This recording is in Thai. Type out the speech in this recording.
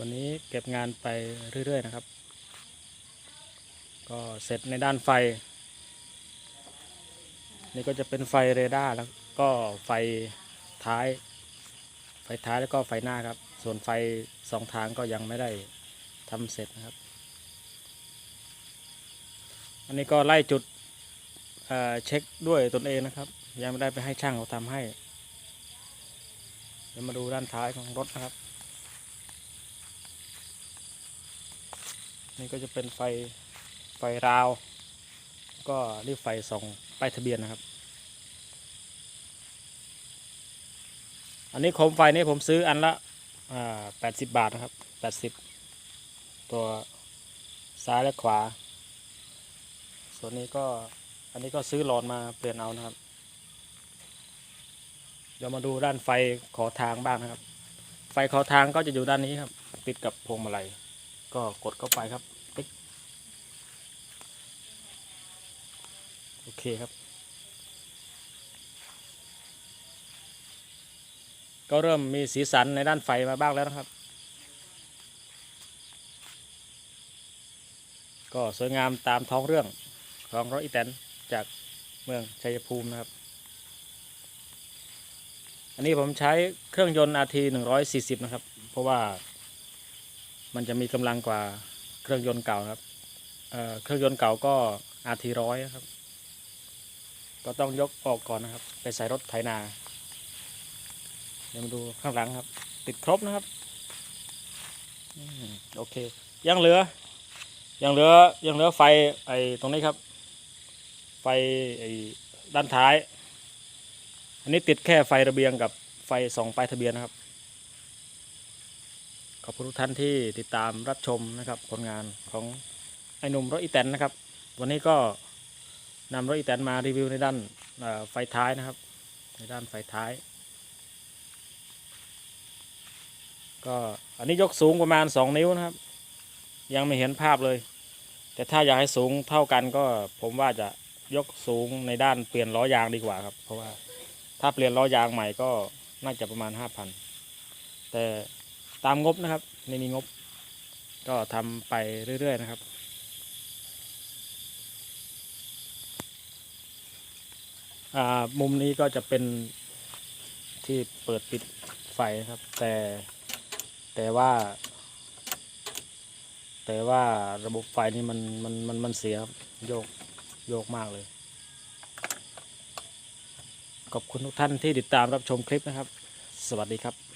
วันนี้เก็บงานไปเรื่อย ๆ นะครับ ก็เสร็จในด้านไฟ นี่ก็จะเป็นไฟเรดาร์แล้วก็ไฟท้าย ไฟท้ายแล้วก็ไฟหน้าครับ ส่วนไฟสองทางก็ยังไม่ได้ทำเสร็จนะครับ อันนี้ก็ไล่จุดเเช็คด้วยตนเองนะครับ ยังไม่ได้ไปให้ช่างเขาทำให้ เดี๋ยวมาดูด้านท้ายของรถนะครับ นี่ก็จะเป็นไฟไฟราว ก็รีบไฟส่องป้ายทะเบียนนะครับ อันนี้โคมไฟนี่ผมซื้ออันละแปดสิบบาทนะครับแปดสิบตัวซ้ายและขวา ส่วนนี้ก็อันนี้ก็ซื้อหลอดมาเปลี่ยนเอานะครับ เดี๋ยวมาดูด้านไฟขอทางบ้างนะครับ ไฟขอทางก็จะอยู่ด้านนี้ครับ ติดกับพวงมาลัย ก็กดเข้าไปครับติ๊กโอเคครับ ก็เริ่มมีสีสันในด้านไฟมาบ้างแล้วนะครับ ก็สวยงามตามท้องเรื่องของรถอีแตนจากเมืองชัยภูมินะครับ อันนี้ผมใช้เครื่องยนต์ RT 140 นะครับ เพราะว่า มันจะมีกำลังกว่าเครื่องยนต์เก่าครับเเครื่องยนต์เก่าก็ RT 100นะครับ ก็ต้องยกออกก่อนนะครับ ไปใส่รถไถนา เดี๋ยวมาดูข้างหลังครับ ติดครบนะครับอโอเค ยังเหลือ ยังเหลือ ยังเหลือไฟไอ้ตรงนี้ครับ ไฟไอ้ด้านท้าย อันนี้ติดแค่ไฟระเบียงกับไฟสองป้ายทะเบียนนะครับ ขอบคุณทุกท่านที่ติดตามรับชมนะครับผลงานของไอ้หนุ่มรถอีแตนนะครับ วันนี้ก็นำรถอีแตนมารีวิวในด้านไฟท้ายนะครับ ในด้านไฟท้าย ก็อันนี้ยกสูงประมาณ 2 นิ้วนะครับ ยังไม่เห็นภาพเลย แต่ถ้าอยากให้สูงเท่ากันก็ผมว่าจะยกสูงในด้านเปลี่ยนล้อยางดีกว่าครับ เพราะว่าถ้าเปลี่ยนล้อยางใหม่ก็น่าจะประมาณ 5,000 แต่ ตามงบนะครับ ไม่มีงบ ก็ทำไปเรื่อยๆนะครับ มุมนี้ก็จะเป็นที่เปิดปิดไฟนะครับ แต่แต่ว่า แต่ว่าระบบไฟนี่มันมันมันมันเสียครับโยกโยกมากเลย ขอบคุณทุกท่านที่ติดตามรับชมคลิปนะครับ สวัสดีครับ